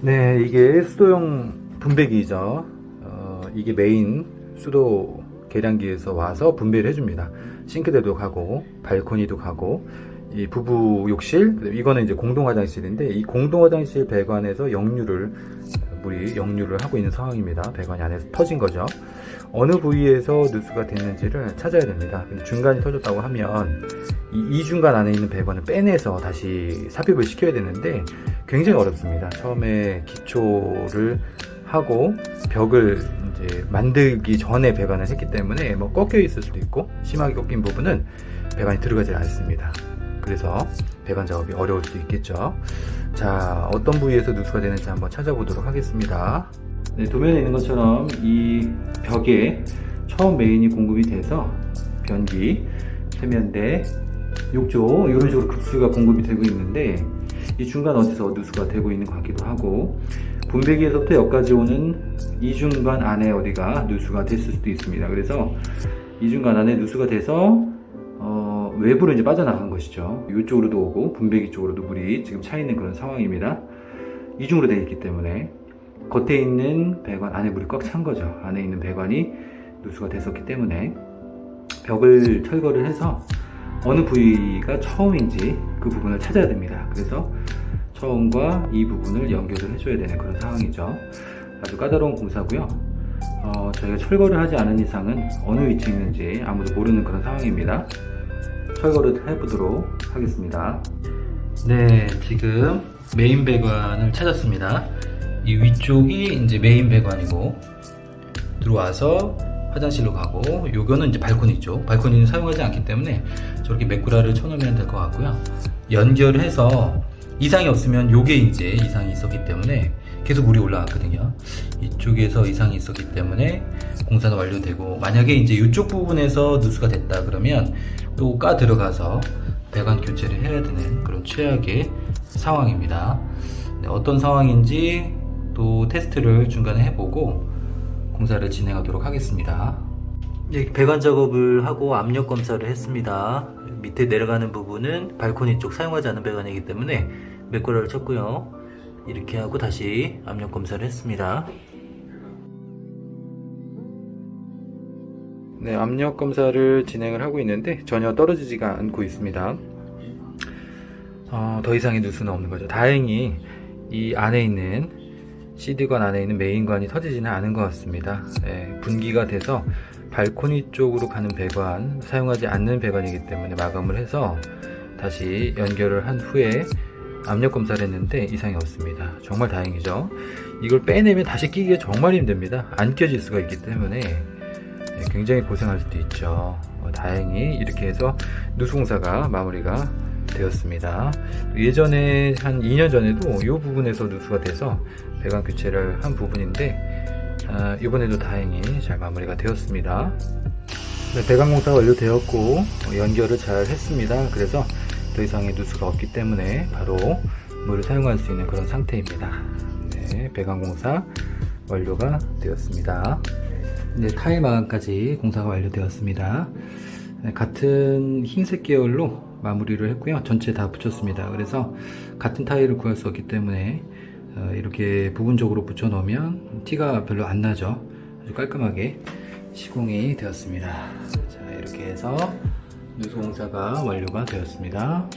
네, 이게 수도용 분배기죠. 어, 이게 메인 수도 계량기에서 와서 분배를 해줍니다. 싱크대도 가고, 발코니도 가고, 이 부부 욕실, 이거는 이제 공동 화장실인데, 이 공동 화장실 배관에서 역류를, 물이 역류를 하고 있는 상황입니다. 배관이 안에서 터진 거죠. 어느 부위에서 누수가 됐는지를 찾아야 됩니다. 중간이 터졌다고 하면, 이 이 중간 안에 있는 배관을 빼내서 다시 삽입을 시켜야 되는데, 굉장히 어렵습니다. 처음에 기초를 하고 벽을 이제 만들기 전에 배관을 했기 때문에 뭐 꺾여 있을 수도 있고 심하게 꺾인 부분은 배관이 들어가지 않습니다. 그래서 배관 작업이 어려울 수 있겠죠. 자, 어떤 부위에서 누수가 되는지 한번 찾아보도록 하겠습니다. 네, 도면에 있는 것처럼 이 벽에 처음 메인이 공급이 돼서 변기, 세면대, 욕조 이런 식으로 급수가 공급이 되고 있는데 이 중간 어디서 누수가 되고 있는 것 같기도 하고 분배기에서부터 여기까지 오는 이 중간 안에 어디가 누수가 됐을 수도 있습니다. 그래서 이 중간 안에 누수가 돼서 어, 외부로 이제 빠져나간 것이죠. 이쪽으로도 오고 분배기 쪽으로도 물이 지금 차 있는 그런 상황입니다. 이중으로 되어 있기 때문에 겉에 있는 배관 안에 물이 꽉 찬 거죠. 안에 있는 배관이 누수가 됐었기 때문에 벽을 철거를 해서 어느 부위가 처음인지 그 부분을 찾아야 됩니다. 그래서 처음과 이 부분을 연결을 해줘야 되는 그런 상황이죠. 아주 까다로운 공사고요. 어, 저희가 철거를 하지 않은 이상은 어느 위치에 있는지 아무도 모르는 그런 상황입니다. 철거를 해보도록 하겠습니다. 네, 지금 메인 배관을 찾았습니다. 이 위쪽이 이제 메인 배관이고 들어와서 화장실로 가고 요거는 이제 발코니 쪽 발코니는 사용하지 않기 때문에 저렇게 메꾸라를 쳐놓으면 될 것 같고요 연결해서 이상이 없으면 요게 이제 이상이 있었기 때문에 계속 물이 올라갔거든요 이쪽에서 이상이 있었기 때문에 공사가 완료되고 만약에 이제 이쪽 부분에서 누수가 됐다 그러면 요까 들어가서 배관 교체를 해야 되는 그런 최악의 상황입니다 네, 어떤 상황인지 또 테스트를 중간에 해보고 공사를 진행하도록 하겠습니다. 예, 배관 작업을 하고 압력 검사를 했습니다. 밑에 내려가는 부분은 발코니 쪽 사용하지 않은 배관이기 때문에 메꾸라를 쳤고요. 이렇게 하고 다시 압력 검사를 했습니다. 네, 압력 검사를 진행을 하고 있는데 전혀 떨어지지가 않고 있습니다. 어, 더 이상의 누수는 없는 거죠. 다행히 이 안에 있는 CD관 안에 있는 메인관이 터지지는 않은 것 같습니다. 네, 분기가 돼서 발코니 쪽으로 가는 배관, 사용하지 않는 배관이기 때문에 마감을 해서 다시 연결을 한 후에 압력 검사를 했는데 이상이 없습니다. 정말 다행이죠. 이걸 빼내면 다시 끼기가 정말 힘듭니다. 안 껴질 수가 있기 때문에 네, 굉장히 고생할 수도 있죠. 어, 다행히 이렇게 해서 누수공사가 마무리가 되었습니다. 예전에 한 2년 전에도 이 부분에서 누수가 돼서 배관 교체를 한 부분인데 아, 이번에도 다행히 잘 마무리가 되었습니다. 네, 배관 공사가 완료되었고 어, 연결을 잘 했습니다. 그래서 더 이상의 누수가 없기 때문에 바로 물을 사용할 수 있는 그런 상태입니다. 네, 배관 공사 완료가 되었습니다. 네, 타일 마감까지 공사가 완료되었습니다. 네, 같은 흰색 계열로 마무리를 했고요. 전체 다 붙였습니다. 그래서 같은 타일을 구할 수 없기 때문에 어, 이렇게 부분적으로 붙여 놓으면 티가 별로 안 나죠. 아주 깔끔하게 시공이 되었습니다. 자, 이렇게 해서 누수 공사가 완료가 되었습니다.